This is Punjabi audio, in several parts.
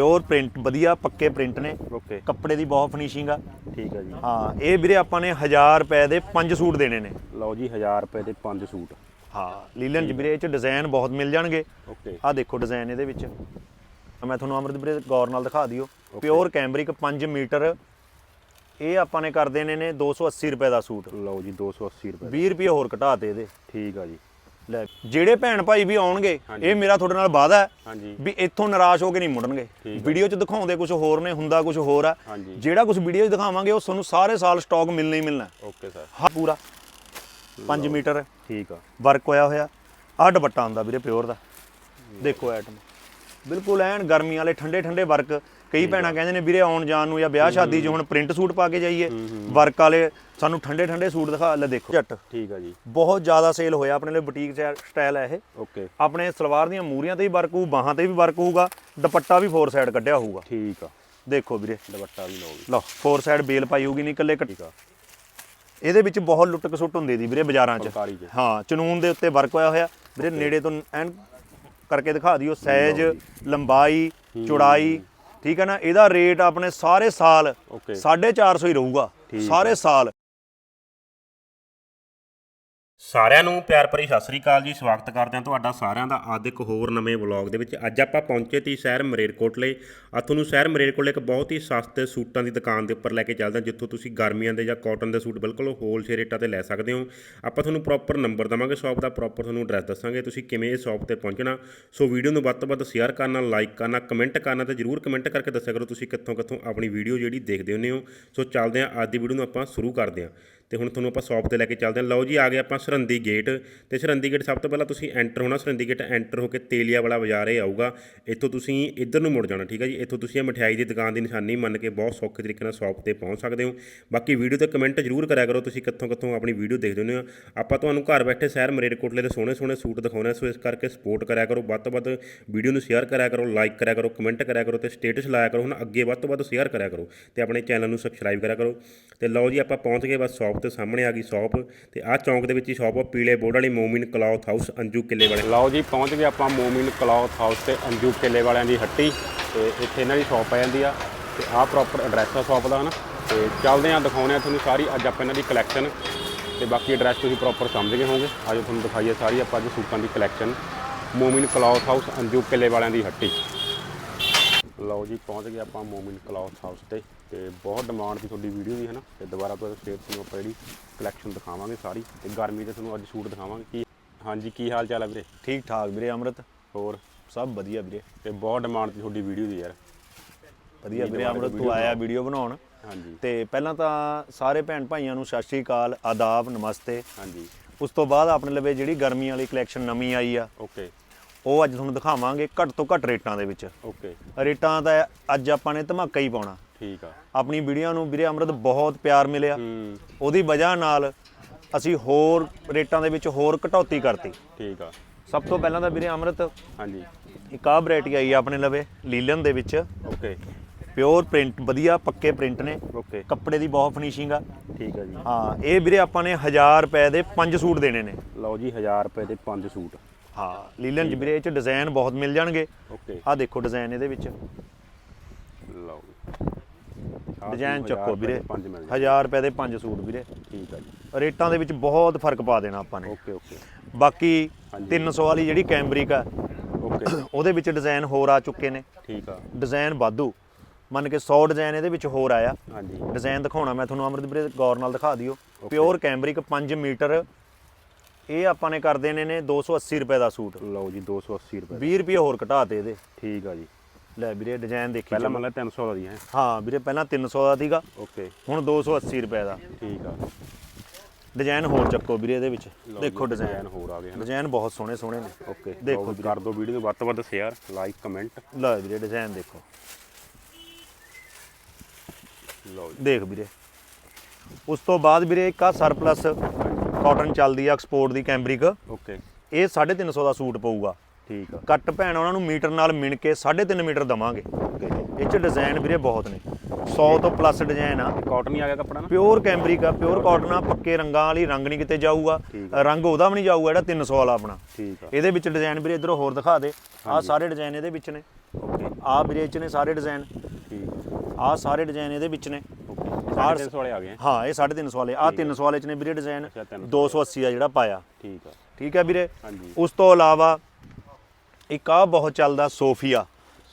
ਪਿਓਰ ਪ੍ਰਿੰਟ ਵਧੀਆ ਪੱਕੇ ਪ੍ਰਿੰਟ ਨੇ। ਓਕੇ ਕੱਪੜੇ ਦੀ ਬਹੁਤ ਫਿਨਿਸ਼ਿੰਗ ਆ। ਠੀਕ ਹੈ ਜੀ। ਹਾਂ ਇਹ ਵੀਰੇ ਆਪਾਂ ਨੇ 1000 ਰੁਪਏ ਦੇ 5 ਸੂਟ ਦੇਣੇ ਨੇ। ਲਓ ਜੀ 1000 ਰੁਪਏ ਦੇ 5 ਸੂਟ। ਹਾਂ ਲੀਲਨ ਚ ਵੀਰੇ ਇਹ ਚ ਡਿਜ਼ਾਈਨ ਬਹੁਤ ਮਿਲ ਜਾਣਗੇ। ਓਕੇ ਆਹ ਦੇਖੋ ਡਿਜ਼ਾਈਨ ਇਹਦੇ ਵਿੱਚ। ਮੈਂ ਤੁਹਾਨੂੰ ਅਮਰਤ ਵੀਰੇ ਗੌਰ ਨਾਲ ਦਿਖਾ ਦਿਓ। Pure cambric 5 metre. ਇਹ ਆਪਾਂ ਨੇ ਕਰ ਦੇਣੇ ਨੇ 280 ਰੁਪਏ ਦਾ ਸੂਟ। ਲਓ ਜੀ 280 ਰੁਪਏ 20 ਰੁਪਏ ਹੋਰ ਘਟਾਤੇ ਇਹਦੇ। ਠੀਕ ਆ ਜੀ। ਲੈ। ਜਿਹੜੇ ਭੈਣ ਭਾਈ ਵੀ ਆਉਣਗੇ। ਇਹ ਮੇਰਾ ਤੁਹਾਡੇ ਨਾਲ ਵਾਅਦਾ ਹੈ ਵੀ ਇੱਥੋਂ ਨਿਰਾਸ਼ ਹੋ ਕੇ ਨਹੀਂ ਮੁੜਨਗੇ। ਵੀਡੀਓ 'ਚ ਦਿਖਾਉਂਦੇ ਕੁਝ ਹੋਰ ਨੇ ਹੁੰਦਾ ਕੁਝ ਹੋਰ ਆ। ਜਿਹੜਾ ਕੁਝ ਵੀਡੀਓ 'ਚ ਦਿਖਾਵਾਂਗੇ ਉਹ ਤੁਹਾਨੂੰ ਸਾਰੇ ਸਾਲ ਸਟਾਕ ਮਿਲਣਾ ਹੀ ਮਿਲਣਾ। Okay sir. ਹਾਂ ਪੂਰਾ। 5 ਮੀਟਰ। ਠੀਕ ਆ। ਵਰਕ ਹੋਇਆ ਹੋਇਆ। ਆਹ ਦੁਪੱਟਾ ਆਉਂਦਾ ਵੀਰੇ ਪਿਓਰ ਦਾ। ਦੇਖੋ ਆਈਟਮ ਬਿਲਕੁਲ ਐਨ ਗਰਮੀ ਵਾਲੇ ਠੰਡੇ ਠੰਡੇ ਵਰਕ। ਕਈ ਭੈਣਾਂ ਕਹਿੰਦੇ ਨੇ ਵੀਰੇ ਆਉਣ ਜਾਣ ਨੂੰ ਜਾਂ ਵਿਆਹ ਸ਼ਾਦੀ 'ਚ ਹੁਣ ਪ੍ਰਿੰਟ ਸੂਟ ਪਾ ਕੇ ਜਾਈਏ ਵਰਕ ਵਾਲੇ ਸਾਨੂੰ ਠੰਡੇ ਠੰਡੇ ਸੂਟ ਦਿਖਾ ਲੈ ਦੇਖੋ। ਜੱਟ ਠੀਕ ਆ ਜੀ। ਬਹੁਤ ਜ਼ਿਆਦਾ ਸੇਲ ਹੋਇਆ ਆਪਣੇ ਲਈ ਬੁਟੀਕ ਸਟਾਈਲ ਹੈ ਇਹ। ਓਕੇ। ਆਪਣੇ ਸਲਵਾਰ ਦੀਆਂ ਮੂਰੀਆਂ ਤੇ ਵੀ ਵਰਕ ਹੋਊ ਬਾਹਾਂ ਤੇ ਵੀ ਵਰਕ ਹੋਊਗਾ ਦੁਪੱਟਾ ਵੀ ਫੋਰ ਸਾਈਡ ਕੱਢਿਆ ਹੋਊਗਾ। ਠੀਕ ਆ। ਦੇਖੋ ਵੀਰੇ। ਦੁਪੱਟਾ ਵੀ ਲਓ ਜੀ। ਲਓ ਫੋਰ ਸਾਈਡ ਬੇਲ ਪਾਈ ਹੋਊਗੀ ਨਹੀਂ ਇਕੱਲੇ ਕੱਟ- ਠੀਕ ਆ। ਇਹਦੇ ਵਿੱਚ ਬਹੁਤ ਲੁੱਟ ਕਸੁੱਟ ਹੁੰਦੀ ਦੀ ਵੀਰੇ ਬਾਜ਼ਾਰਾਂ ਚ। ਹਾਂ ਚਨੂਨ ਦੇ ਉੱਤੇ ਵਰਕ ਹੋਇਆ ਹੋਇਆ। ਵੀਰੇ ਨੇੜੇ ਤੋਂ ਐਨ ਕਰਕੇ ਦਿਖਾ ਦਿਓ ਸਾਈਜ਼ ਲੰਬਾਈ ਚੌੜਾਈ ਠੀਕ ਹੈ ਨਾ? ਇਹਦਾ ਰੇਟ ਆਪਣੇ ਸਾਰੇ ਸਾਲ ਓਕੇ 450 ਹੀ ਰਹੂਗਾ। ਸਾਰੇ ਸਾਲ। ਸਾਰਿਆਂ ਨੂੰ ਪਿਆਰ ਭਰੀ ਸਤਿ ਸ੍ਰੀ ਅਕਾਲ ਜੀ। ਸਵਾਗਤ ਕਰਦੇ ਹਾਂ ਤੁਹਾਡਾ ਸਾਰਿਆਂ ਦਾ ਅੱਜ ਇੱਕ ਹੋਰ ਨਵੇਂ ਵਲੌਗ ਦੇ ਵਿੱਚ। ਅੱਜ ਆਪਾਂ ਪਹੁੰਚੇ ਤੀ ਸ਼ਹਿਰ ਮਰੇਰਕੋਟਲੇ ਆ ਤੁਹਾਨੂੰ ਸ਼ਹਿਰ ਮਰੇਰਕੋਟਲੇ ਇੱਕ ਬਹੁਤ ਹੀ ਸਸਤੇ ਸੂਟਾਂ ਦੀ ਦੁਕਾਨ ਦੇ ਉੱਪਰ ਲੈ ਕੇ ਚੱਲਦੇ ਹਾਂ, ਜਿੱਥੋਂ ਤੁਸੀਂ ਗਰਮੀਆਂ ਦੇ ਜਾਂ ਕਾਟਨ ਦੇ ਸੂਟ ਬਿਲਕੁਲ ਹੋਲਸੇਲ ਰੇਟਾਂ ਤੇ ਲੈ ਸਕਦੇ ਹੋ। ਆਪਾਂ ਤੁਹਾਨੂੰ ਪ੍ਰੋਪਰ ਨੰਬਰ ਦਵਾਂਗੇ ਸ਼ਾਪ ਦਾ ਪ੍ਰੋਪਰ ਤੁਹਾਨੂੰ ਐਡਰੈਸ ਦੱਸਾਂਗੇ, ਤੁਸੀਂ ਕਿਵੇਂ ਇਸ ਸ਼ਾਪ ਤੇ ਪਹੁੰਚਣਾ। ਸੋ ਵੀਡੀਓ ਨੂੰ ਵੱਧ ਤੋਂ ਵੱਧ ਸ਼ੇਅਰ ਕਰਨਾ ਲਾਈਕ ਕਰਨਾ ਕਮੈਂਟ ਕਰਨਾ ਤੇ ਜਰੂਰ ਕਮੈਂਟ ਕਰਕੇ ਦੱਸਿਆ ਕਰੋ ਤੁਸੀਂ ਕਿੱਥੋਂ ਕਿੱਥੋਂ ਆਪਣੀ ਵੀਡੀਓ ਜਿਹੜੀ ਦੇਖਦੇ ਹੁੰਦੇ ਹੋ। ਸੋ ਚੱਲਦੇ ਹਾਂ, ਅੱਜ ਦੀ ਵੀਡੀਓ ਨੂੰ ਆਪਾਂ ਸ਼ੁਰੂ ਕਰਦੇ ਹਾਂ। ਤੇ ਹੁਣ ਤੁਹਾਨੂੰ ਆਪਾਂ ਸ਼ਾਪ ਤੇ ਲੈ ਕੇ ਚੱਲਦੇ ਹਾਂ। ਲਓ ਜੀ, ਆ ਗਏ ਆਪਾਂ ਸਰਹੰਦੀ ਗੇਟ ਤੇ ਸਰਹੰਦੀ ਗੇਟ ਸਭ ਤੋਂ ਪਹਿਲਾਂ ਤੁਸੀਂ ਐਂਟਰ ਹੋਣਾ। ਸਰਹੰਦੀ ਗੇਟ ਐਂਟਰ ਹੋ ਕੇ ਤੇਲੀਆ ਵਾਲਾ ਬਾਜ਼ਾਰ ਇਹ ਆਊਗਾ। ਇੱਥੋਂ ਤੁਸੀਂ ਇੱਧਰ ਨੂੰ ਮੁੜ ਜਾਣਾ, ਠੀਕ ਹੈ ਜੀ? ਇੱਥੋਂ ਤੁਸੀਂ ਇਹ ਮਠਿਆਈ ਦੀ ਦੁਕਾਨ ਦੀ ਨਿਸ਼ਾਨੀ ਮੰਨ ਕੇ ਬਹੁਤ ਸੌਖੇ ਤਰੀਕੇ ਨਾਲ ਸ਼ਾਪ ਤੇ ਪਹੁੰਚ ਸਕਦੇ ਹੋ। ਬਾਕੀ ਵੀਡੀਓ ਤੇ ਕਮੈਂਟ ਜ਼ਰੂਰ ਕਰਿਆ ਕਰੋ, ਤੁਸੀਂ ਕਿੱਥੋਂ ਕਿੱਥੋਂ ਆਪਣੀ ਵੀਡੀਓ ਦੇਖਦੇ ਹੁੰਦੇ ਹੋ। ਆਪਾਂ ਤੁਹਾਨੂੰ ਘਰ ਬੈਠੇ ਸ਼ਹਿਰ ਮਰੇਰਕੋਟਲੇ ਦੇ ਸੋਹਣੇ ਸੋਹਣੇ ਸੂਟ ਦਿਖਾਉਣੇ ਸੋ ਇਸ ਕਰਕੇ ਸਪੋਰਟ ਕਰਿਆ ਕਰੋ। ਵੱਧ ਤੋਂ ਵੱਧ ਵੀਡੀਓ ਨੂੰ ਸ਼ੇਅਰ ਕਰਿਆ ਕਰੋ ਲਾਈਕ ਕਰਿਆ ਕਰੋ ਕਮੈਂਟ ਕਰਿਆ ਕਰੋ ਤੇ ਸਟੇਟਸ ਲਾਇਆ ਕਰੋ। ਹੁਣ ਅੱਗੇ ਵੱਧ ਤੋਂ ਵੱਧ ਸ਼ੇਅਰ ਕਰਿਆ ਕਰੋ ਤੇ ਆਪਣੇ ਚੈਨਲ ਨੂੰ ਸਬਸਕ੍ਰਾਈਬ ਕਰਿਆ ਕਰੋ। ਤੇ ਲਓ ਜੀ, ਆਪਾਂ ਪਹੁੰਚ ਗਏ ਬਸ ਸ਼ਾਪ ਤੇ ਸਾਹਮਣੇ ਆ ਗਈ ਸ਼ਾਪ ਤੇ ਆਹ ਚੌਂਕ ਦੇ ਵਿੱਚ ਹੀ ਸ਼ਾਪ ਆ, ਪੀਲੇ ਬੋਰਡ ਵਾਲੀ ਮੋਮਿਨ ਕਲੌਥ ਹਾਊਸ, ਅੰਜੂ ਕਿੱਲੇ ਵਾਲੇ। ਲਓ ਜੀ, ਪਹੁੰਚ ਗਏ ਆਪਾਂ ਮੋਮਿਨ ਕਲੌਥ ਹਾਊਸ ਤੇ ਅੰਜੂ ਕਿੱਲੇ ਵਾਲਿਆਂ ਦੀ ਹੱਟੀ ਤੇ ਇੱਥੇ ਇਹਨਾਂ ਦੀ ਸ਼ਾਪ ਆ ਜਾਂਦੀ ਆ ਤੇ ਆਹ ਪ੍ਰੋਪਰ ਐਡਰੈਸ ਆ ਸ਼ਾਪ ਦਾ, ਹਨਾ? ਤੇ ਚੱਲਦੇ ਆ ਦਿਖਾਉਂਦੇ ਆ ਤੁਹਾਨੂੰ ਸਾਰੀ, ਅੱਜ ਆਪਾਂ ਇਹਨਾਂ ਦੀ ਕਲੈਕਸ਼ਨ ਤੇ ਬਾਕੀ ਐਡਰੈਸ ਤੁਸੀਂ ਪ੍ਰੋਪਰ ਸਮਝ ਗਏ ਹੋਵੋਗੇ। ਆਜੋ ਤੁਹਾਨੂੰ ਦਿਖਾਈਏ ਸਾਰੀ, ਆਪਾਂ ਅੱਜ ਸੂਟਾਂ ਦੀ ਕਲੈਕਸ਼ਨ ਮੋਮਿਨ ਕਲੌਥ ਹਾਊਸ, ਅੰਜੂ ਕਿੱਲੇ ਵਾਲਿਆਂ ਦੀ ਹੱਟੀ। ਲਓ ਜੀ, ਪਹੁੰਚ ਗਏ ਆਪਾਂ ਮੋਮਿਨ ਕਲੌਥ ਹਾਊਸ ਤੇ। ਤੇ ਬਹੁਤ ਡਿਮਾਂਡ ਸੀ ਤੁਹਾਡੀ ਵੀਡੀਓ ਦੀ ਹੈ ਨਾ ਤੇ ਦੁਬਾਰਾ ਤੋਂ ਫੇਰ ਤੁਹਾਨੂੰ ਆਪਾਂ ਜਿਹੜੀ ਕਲੈਕਸ਼ਨ ਦਿਖਾਵਾਂਗੇ ਸਾਰੀ ਤੇ ਗਰਮੀ ਦੇ ਤੁਹਾਨੂੰ ਅੱਜ ਸੂਟ ਦਿਖਾਵਾਂਗੇ। ਕੀ ਹਾਂਜੀ ਕੀ ਹਾਲ ਚਾਲ ਹੈ ਵੀਰੇ? ਠੀਕ ਠਾਕ ਵੀਰੇ ਅਮਰਤ? ਹੋਰ? ਸਭ ਵਧੀਆ ਵੀਰੇ। ਤੇ ਬਹੁਤ ਡਿਮਾਂਡ ਸੀ ਤੁਹਾਡੀ ਵੀਡੀਓ ਦੀ ਯਾਰ। ਵਧੀਆ ਵੀਰੇ ਅਮਰਤ ਤੂੰ ਆਇਆ ਵੀਡੀਓ ਬਣਾਉਣ। ਹਾਂਜੀ। ਤੇ ਪਹਿਲਾਂ ਤਾਂ ਸਾਰੇ ਭੈਣ ਭਾਈਆਂ ਨੂੰ ਸਤਿ ਸ਼੍ਰੀ ਅਕਾਲ ਆਦਾਬ ਨਮਸਤੇ। ਹਾਂਜੀ। ਉਸ ਤੋਂ ਬਾਅਦ ਆਪਣੇ ਲਵੇ ਜਿਹੜੀ ਗਰਮੀ ਵਾਲੀ ਕਲੈਕਸ਼ਨ ਨਵੀਂ ਆਈ ਆ ਓਕੇ ਉਹ ਅੱਜ ਤੁਹਾਨੂੰ ਦਿਖਾਵਾਂਗੇ ਘੱਟ ਤੋਂ ਘੱਟ ਰੇਟਾਂ ਦੇ ਵਿੱਚ। ਓਕੇ ਰੇਟਾਂ ਦਾ ਅੱਜ ਆਪਾਂ ਨੇ ਧਮਾਕਾ ਹੀ ਪਾਉਣਾ। ਠੀਕ ਆ। ਆਪਣੀ ਵੀਡੀਓ ਨੂੰ ਵੀਰੇ ਅਮਰਤ ਬਹੁਤ ਪਿਆਰ ਮਿਲਿਆ। ਹੂੰ। ਉਹਦੀ ਵਜ੍ਹਾ ਨਾਲ ਅਸੀਂ ਹੋਰ ਰੇਟਾਂ ਦੇ ਵਿੱਚ ਹੋਰ ਘਟੌਤੀ ਕਰਤੀ। ਠੀਕ ਆ। ਸਭ ਤੋਂ ਪਹਿਲਾਂ ਤਾਂ ਵੀਰੇ ਅਮਰਤ ਹਾਂਜੀ। ਇੱਕ ਆਹ ਵੈਰਾਈਟੀ ਆਈ ਆ ਆਪਣੇ ਲਵੇ ਲੀਲਨ ਦੇ ਵਿੱਚ। ਓਕੇ। ਪਿਓਰ ਪ੍ਰਿੰਟ ਵਧੀਆ ਪੱਕੇ ਪ੍ਰਿੰਟ ਨੇ। ਓਕੇ। ਕੱਪੜੇ ਦੀ ਬਹੁਤ ਫਿਨਿਸ਼ਿੰਗ ਆ। ਠੀਕ ਆ ਜੀ। ਹਾਂ ਇਹ ਵੀਰੇ ਆਪਾਂ ਨੇ 1000 ਰੁਪਏ ਦੇ 5 ਸੂਟ ਦੇਣੇ ਨੇ। ਲਓ ਜੀ 1000 ਰੁਪਏ ਦੇ 5 ਸੂਟ। ਹਾਂ ਲੀਲਨ ਚ ਵੀਰੇ ਇਹ ਚ ਡਿਜ਼ਾਈਨ ਬਹੁਤ ਮਿਲ ਜਾਣਗੇ। ਓਕੇ। ਆਹ ਦੇਖੋ ਡਿਜ਼ਾਈਨ ਇਹਦੇ ਵਿੱਚ। ਲਓ ਡਿਜ਼ਾਈਨ ਚੱਕੋ ਵੀਰੇ। ਪੰਜ ਮਿਲ ਜਾਣਗੇ। 1000 ਰੁਪਏ ਦੇ 5 ਸੂਟ ਵੀਰੇ। ਠੀਕ ਆ ਜੀ। ਰੇਟਾਂ ਦੇ ਵਿੱਚ ਬਹੁਤ ਫ਼ਰਕ ਪਾ ਦੇਣਾ ਆਪਾਂ ਨੇ। Okay okay. ਬਾਕੀ ਹਾਂਜੀ। 300 ਵਾਲੀ ਜਿਹੜੀ ਕੈਂਬਰਿਕ ਆ ਓਕੇ। ਉਹਦੇ ਵਿੱਚ ਡਿਜ਼ਾਈਨ ਹੋਰ ਆ ਚੁੱਕੇ ਨੇ। ਠੀਕ ਆ। ਡਿਜ਼ਾਈਨ ਵਾਧੂ। ਮੰਨ ਕੇ 100 ਡਿਜ਼ਾਈਨ ਇਹਦੇ ਵਿੱਚ ਹੋਰ ਆਇਆ। ਹਾਂਜੀ। ਡਿਜ਼ਾਈਨ ਦਿਖਾਉਣਾ ਮੈਂ ਤੁਹਾਨੂੰ ਅਮਰਤ ਵੀਰੇ ਗੌਰ ਨਾਲ ਦਿਖਾ ਦਿਓ। Pure cambric 5 metre. ਇਹ ਆਪਾਂ ਨੇ ਕਰ ਦੇਣੇ ਨੇ 280 ਰੁਪਏ ਦਾ ਸੂਟ। ਲਓ ਜੀ 280 ਰੁਪਏ 20 ਰੁਪਏ ਹੋਰ ਘਟਾਤੇ ਇਹਦੇ। ਠੀਕ ਆ ਜੀ। ਲੈ ਵੀਰੇ ਡਿਜ਼ਾਈਨ ਦੇਖੀ ਪਹਿਲਾਂ। ਮਤਲਬ 300 ਦਾ ਦੀ ਹੈ। ਹਾਂ ਵੀਰੇ ਪਹਿਲਾਂ 300 ਦਾ ਸੀਗਾ। ਓਕੇ। ਹੁਣ 280 ਰੁਪਏ ਦਾ। ਠੀਕ ਆ। ਡਿਜ਼ਾਈਨ ਹੋਰ ਚੱਕੋ ਵੀਰੇ ਇਹਦੇ ਵਿੱਚ। ਦੇਖੋ ਡਿਜ਼ਾਈਨ ਹੋਰ ਆ ਗਏ ਹਨ? ਡਿਜ਼ਾਈਨ ਬਹੁਤ ਸੋਹਣੇ ਸੋਹਣੇ ਨੇ। ਓਕੇ। ਦੇਖੋ ਕਰ ਦਿਓ ਵੀਡੀਓ ਨੂੰ ਵੱਧ ਤੋਂ ਵੱਧ ਸ਼ੇਅਰ ਲਾਈਕ ਕਮੈਂਟ ਲੈ ਵੀਰੇ ਡਿਜ਼ਾਈਨ ਦੇਖੋ। ਲਓ ਦੇਖ ਵੀਰੇ। ਉਸ ਤੋਂ ਬਾਅਦ ਵੀਰੇ ਇੱਕ ਆ ਸਰਪਲਸ ਕਾਟਨ ਚੱਲਦੀ ਆ ਐਕਸਪੋਰਟ ਦੀ ਕੈਂਬਰਿਕ ਓਕੇ। ਇਹ 350 ਦਾ ਸੂਟ ਪਊਗਾ। ਠੀਕ ਆ। ਕੱਟ ਭੈਣ ਉਹਨਾਂ ਨੂੰ ਮੀਟਰ ਨਾਲ ਮਿਣ ਕੇ 3.5 ਮੀਟਰ ਦਵਾਂਗੇ। ਇਹ ਚ ਡਿਜ਼ਾਈਨ ਵੀਰੇ ਬਹੁਤ ਨੇ। 100 ਤੋਂ ਪਲੱਸ ਡਿਜ਼ਾਈਨ ਆ। ਕਾਟਨ ਹੀ ਆ ਗਿਆ ਕੱਪੜਾ ਨਾ? ਪਿਓਰ ਕੈਂਬਰਿਕ ਆ ਪਿਓਰ ਕਾਟਨ ਆ ਪੱਕੇ ਰੰਗਾਂ ਵਾਲੀ ਰੰਗ ਨਹੀਂ ਕਿਤੇ ਜਾਊਗਾ। ਰੰਗ ਉਹਦਾ ਵੀ ਨਹੀਂ ਜਾਊਗਾ ਜਿਹੜਾ 300 ਵਾਲਾ ਆਪਣਾ। ਠੀਕ ਆ। ਇਹਦੇ ਵਿੱਚ ਡਿਜ਼ਾਈਨ ਵੀਰੇ ਇਧਰੋਂ ਹੋਰ ਦਿਖਾ ਦੇ। ਆਹ ਸਾਰੇ ਡਿਜ਼ਾਈਨ ਇਹਦੇ ਵਿੱਚ ਨੇ। ਓਕੇ। ਆ ਵੀਰੇ ਇਹ ਚ ਨੇ ਸਾਰੇ ਡਿਜ਼ਾਈਨ ਠੀਕ। ਆ ਸਾਰੇ ਡਿਜ਼ਾਈਨ ਇਹਦੇ ਵਿੱਚ ਨੇ। ਓਕੇ। ਆਹ 350 ਵਾਲੇ ਆ ਗਏ। ਹਾਂ ਇਹ 350 ਵਾਲੇ। ਆ। 300 ਵਾਲੇ ਚ ਨੇ ਵੀਰੇ ਡਿਜ਼ਾਈਨ ਅੱਛਾ, 300 280 ਆ ਜਿਹੜਾ ਪਾਇਆ। ਠੀਕ ਆ। ਠੀਕ ਹੈ ਵੀਰੇ। ਉਸ ਤੋਂ ਇਲਾਵਾ ਇੱਕ ਆ ਬਹੁਤ ਚੱਲਦਾ ਸੋਫੀਆ।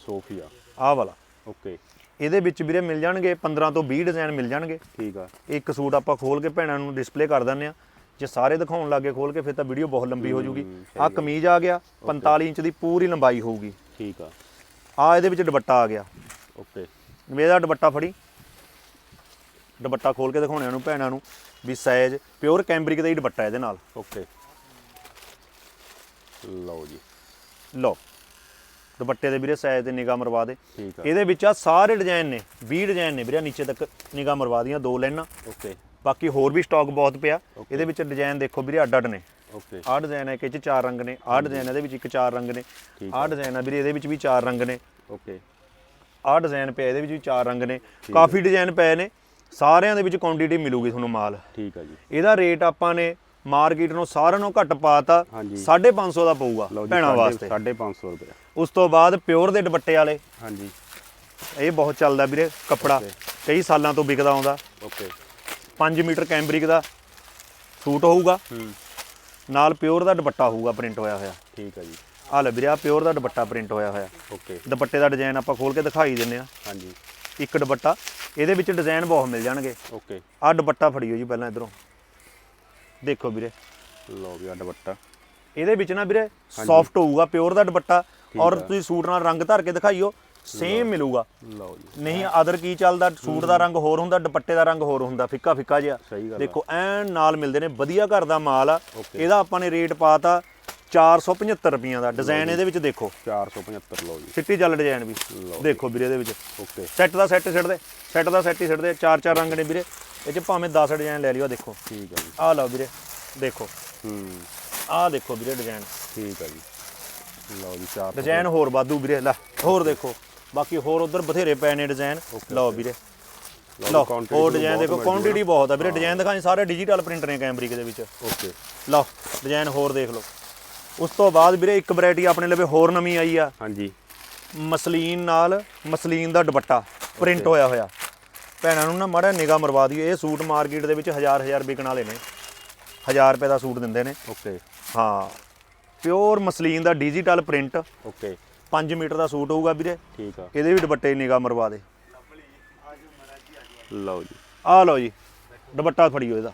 ਸੋਫੀਆ। ਆ ਵਾਲਾ। ਓਕੇ। ਇਹਦੇ ਵਿੱਚ ਵੀਰੇ ਮਿਲ ਜਾਣਗੇ 15 ਤੋਂ 20 ਡਿਜ਼ਾਈਨ ਮਿਲ ਜਾਣਗੇ। ਠੀਕ ਆ। ਇੱਕ ਸੂਟ ਆਪਾਂ ਖੋਲ ਕੇ ਭੈਣਾਂ ਨੂੰ ਡਿਸਪਲੇ ਕਰ ਦਿੰਦੇ ਆ ਜੇ ਸਾਰੇ ਦਿਖਾਉਣ ਲੱਗੇ ਖੋਲ ਕੇ ਫਿਰ ਤਾਂ ਵੀਡੀਓ ਬਹੁਤ ਲੰਬੀ ਹੋ ਜੂਗੀ। ਹੂੰ, ਆ ਕਮੀਜ਼ ਆ ਗਿਆ 45 ਇੰਚ ਦੀ ਪੂਰੀ ਲੰਬਾਈ ਹੋਊਗੀ। ਠੀਕ ਆ। ਆ ਇਹਦੇ ਵਿੱਚ ਦੁਪੱਟਾ ਆ ਗਿਆ। ਓਕੇ। ਇਹਦਾ ਦੁਪੱਟਾ ਫੜੀ। ਦੁਪੱਟਾ ਖੋਲ ਕੇ ਦਿਖਾਉਣਿਆਂ ਨੂੰ ਭੈਣਾਂ ਨੂੰ ਵੀ ਸਾਈਜ਼ ਪਿਓਰ ਕੈਂਬਰਿਕ ਦਾ ਹੀ ਦੁਪੱਟਾ ਇਹਦੇ ਨਾਲ। ਓਕੇ। ਲਓ ਜੀ। ਲਓ ਦੁਪੱਟੇ ਦੇ ਵੀਰੇ ਸਾਈਜ਼ ਤੇ ਨਿਗਾਹ ਮਰਵਾ ਦੇ। ਠੀਕ ਆ। ਇਹਦੇ ਵਿੱਚ ਆ ਸਾਰੇ ਡਿਜ਼ਾਈਨ ਨੇ 20 ਡਿਜ਼ਾਈਨ ਨੇ ਵੀਰੇ ਨੀਚੇ ਤੱਕ ਨਿਗਾਹ ਮਰਵਾ ਦੀਆਂ ਦੋ ਲਾਈਨਾਂ। ਓਕੇ ਬਾਕੀ ਹੋਰ ਵੀ ਸਟਾਕ ਬਹੁਤ ਪਿਆ। ਇਹਦੇ ਵਿੱਚ ਡਿਜ਼ਾਈਨ ਦੇਖੋ ਵੀਰੇ ਅੱਡ ਅੱਡ ਨੇ। ਓਕੇ ਆਹ ਡਿਜ਼ਾਈਨ ਹੈ ਕਿ ਇਹ 'ਚ ਚਾਰ ਰੰਗ ਨੇ ਆਹ ਡਿਜ਼ਾਈਨ ਇਹਦੇ ਵਿੱਚ ਇੱਕ ਚਾਰ ਰੰਗ ਨੇ। ਆਹ ਡਿਜ਼ਾਈਨ ਆ ਵੀਰੇ ਇਹਦੇ ਵਿੱਚ ਵੀ ਚਾਰ ਰੰਗ ਨੇ। ਓਕੇ ਆਹ ਡਿਜ਼ਾਈਨ ਪਿਆ ਇਹਦੇ ਵਿੱਚ ਵੀ ਚਾਰ ਰੰਗ ਨੇ। ਕਾਫੀ ਡਿਜ਼ਾਈਨ ਪਏ ਨੇ। ਸਾਰਿਆਂ ਦੇ ਵਿੱਚ ਕੁਆਂਟੀਟੀ ਮਿਲੂਗੀ ਤੁਹਾਨੂੰ ਮਾਲ। ਠੀਕ ਆ ਜੀ। ਇਹਦਾ ਰੇਟ ਆਪਾਂ ਨੇ ਮਾਰਕੀਟ ਨੂੰ ਸਾਰਿਆਂ ਨੂੰ ਘੱਟ ਪਾਤਾ ਹਾਂਜੀ। 550 ਦਾ ਪਊਗਾ ਭੈਣਾਂ ਵਾਸਤੇ। 550 ਰੁਪਏ। ਉਸ ਤੋਂ ਬਾਅਦ ਪਿਓਰ ਦੇ ਦੁਪੱਟੇ ਵਾਲੇ। ਹਾਂਜੀ। ਇਹ ਬਹੁਤ ਚੱਲਦਾ ਵੀਰੇ ਕੱਪੜਾ। ਕਈ ਸਾਲਾਂ ਤੋਂ ਵਿਕਦਾ ਆਉਂਦਾ। ਓਕੇ। 5 ਮੀਟਰ ਕੈਂਬਰਿਕ ਦਾ। ਸੂਟ ਹੋਊਗਾ। ਹੂੰ। ਨਾਲ ਪਿਓਰ ਦਾ ਦੁਪੱਟਾ ਹੋਊਗਾ ਪ੍ਰਿੰਟ ਹੋਇਆ ਹੋਇਆ। ਠੀਕ ਆ ਜੀ। ਆਹ ਲੈ ਵੀਰੇ ਆ ਪਿਓਰ ਦਾ ਦੁਪੱਟਾ ਪ੍ਰਿੰਟ ਹੋਇਆ ਹੋਇਆ। ਓਕੇ। ਦੁਪੱਟੇ ਦਾ ਡਿਜ਼ਾਈਨ ਆਪਾਂ ਖੋਲ ਕੇ ਦਿਖਾਈ ਦਿੰਨੇ ਆ ਹਾਂਜੀ। ਇੱਕ ਦੁਪੱਟਾ। ਇਹਦੇ ਵਿੱਚ ਡਿਜ਼ਾਈਨ ਬਹੁਤ ਮਿਲ ਜਾਣਗੇ। ਓਕੇ। ਆਹ ਦੁਪੱਟਾ ਫੜਿਓ ਜੀ ਪਹਿਲਾਂ ਇਧਰੋਂ। ਦੇਖੋ ਵੀਰੇ। ਲਓ ਵੀ ਆ ਦੁਪੱਟਾ। ਇਹਦੇ ਵਿੱਚ ਨਾ ਵੀਰੇ ਸੌਫਟ ਹੋਊਗਾ ਪਿਓਰ ਦਾ ਦੁਪੱਟਾ ਔਰ। ਤੁਸੀਂ ਸੂਟ ਨਾਲ ਰੰਗ ਧਰ ਕੇ ਦਿਖਾਈਓ ਸੇਮ ਮਿਲੂਗਾ। ਲਓ ਜੀ। ਨਹੀਂ ਅਦਰ ਕੀ ਚੱਲਦਾ? ਸੂਟ ਦਾ ਰੰਗ ਹੋਰ ਹੁੰਦਾ ਦੁਪੱਟੇ ਦਾ ਰੰਗ ਹੋਰ ਹੁੰਦਾ ਫਿੱਕਾ ਫਿੱਕਾ ਜਿਹਾ। ਦੇਖੋ ਐਨ ਨਾਲ ਮਿਲਦੇ ਨੇ ਵਧੀਆ ਘਰ ਦਾ ਮਾਲ ਆ। ਇਹਦਾ ਆਪਾਂ ਨੇ ਰੇਟ ਪਾਤਾ 475 ਰੁਪਈਆਂ ਦਾ ਡਿਜ਼ਾਈਨ ਇਹਦੇ ਵਿੱਚ ਦੇਖੋ। 475 ਲਓ ਜੀ। ਸਿੱਟੀ ਜਲ ਡਿਜ਼ਾਈਨ ਵੀ। ਦੇਖੋ ਵੀਰੇ ਇਹਦੇ ਵਿੱਚ। ਓਕੇ। ਸੈੱਟ ਦਾ ਸੈੱਟ ਛੱਡਦੇ ਸੈੱਟ ਦਾ ਸੈੱਟ ਹੀ ਛੱਡਦੇ ਚਾਰ ਚਾਰ ਰੰਗ ਨੇ ਵੀਰੇ। ਇਹ ਚ ਭਾਵੇਂ 10 ਡਿਜ਼ਾਈਨ ਲੈ ਲਿਓ ਦੇਖੋ। ਠੀਕ ਆ ਜੀ। ਆਹ ਲਓ ਵੀਰੇ। ਦੇਖੋ। ਹੂੰ। ਆਹ ਦੇਖੋ ਵੀਰੇ ਡਿਜ਼ਾਈਨ ਠੀਕ ਆ ਜੀ। ਲਓ ਜੀ 4 ਡਿਜ਼ਾਈਨ ਹੋਰ ਵਾਧੂ ਵੀਰੇ। ਲੈ ਹੋਰ ਦੇਖੋ। ਬਾਕੀ ਹੋਰ ਉਧਰ ਬਥੇਰੇ ਪਏ ਨੇ ਡਿਜ਼ਾਈਨ ਲਓ ਵੀਰੇ। ਲਓ ਹੋਰ ਡਿਜ਼ਾਈਨ ਦੇਖੋ। ਕੁਆਂਟੀਟੀ ਬਹੁਤ ਆ ਵੀਰੇ। ਡਿਜ਼ਾਈਨ ਦਿਖਾਈ ਸਾਰੇ ਡਿਜੀਟਲ ਪ੍ਰਿੰਟ ਨੇ ਕੈਮਬਰਿਕ ਦੇ ਵਿੱਚ। ਓਕੇ। ਲਓ ਡਿਜ਼ਾਈਨ ਹੋਰ ਦੇਖ ਲਓ। ਉਸ ਤੋਂ ਬਾਅਦ ਵੀਰੇ ਇੱਕ ਵੈਰਾਈਟੀ ਆਪਣੇ ਲਵੇ ਹੋਰ ਨਵੀਂ ਆਈ ਆ। ਹਾਂਜੀ। ਮਸਲੀਨ ਨਾਲ ਮਸਲੀਨ ਦਾ ਦੁਪੱਟਾ ਪ੍ਰਿੰਟ ਹੋਇਆ ਹੋਇਆ। ਭੈਣਾਂ ਨੂੰ ਨਾ ਮਾੜਾ ਨਿਗਾਹ ਮਰਵਾ ਦਿਓ ਇਹ ਸੂਟ ਮਾਰਕੀਟ ਦੇ ਵਿੱਚ ਹਜ਼ਾਰ ਹਜ਼ਾਰ ਵਿਕਣ ਵਾਲੇ ਨੇ। 1000 ਰੁਪਏ ਦਾ ਸੂਟ ਦਿੰਦੇ ਨੇ। ਓਕੇ ਹਾਂ। ਪਿਓਰ ਮਸਲੀਨ ਦਾ ਡਿਜੀਟਲ ਪ੍ਰਿੰਟ ਓਕੇ 5 ਮੀਟਰ ਦਾ ਸੂਟ ਹੋਊਗਾ ਵੀਰੇ। ਠੀਕ ਆ। ਇਹਦੇ ਵੀ ਦੁਪੱਟੇ ਦੀ ਨਿਗਾਹ ਮਰਵਾ ਦੇ। ਲਓ ਜੀ। ਆਹ ਲਓ ਜੀ। ਦੁਪੱਟਾ ਫੜਿਓ ਇਹਦਾ।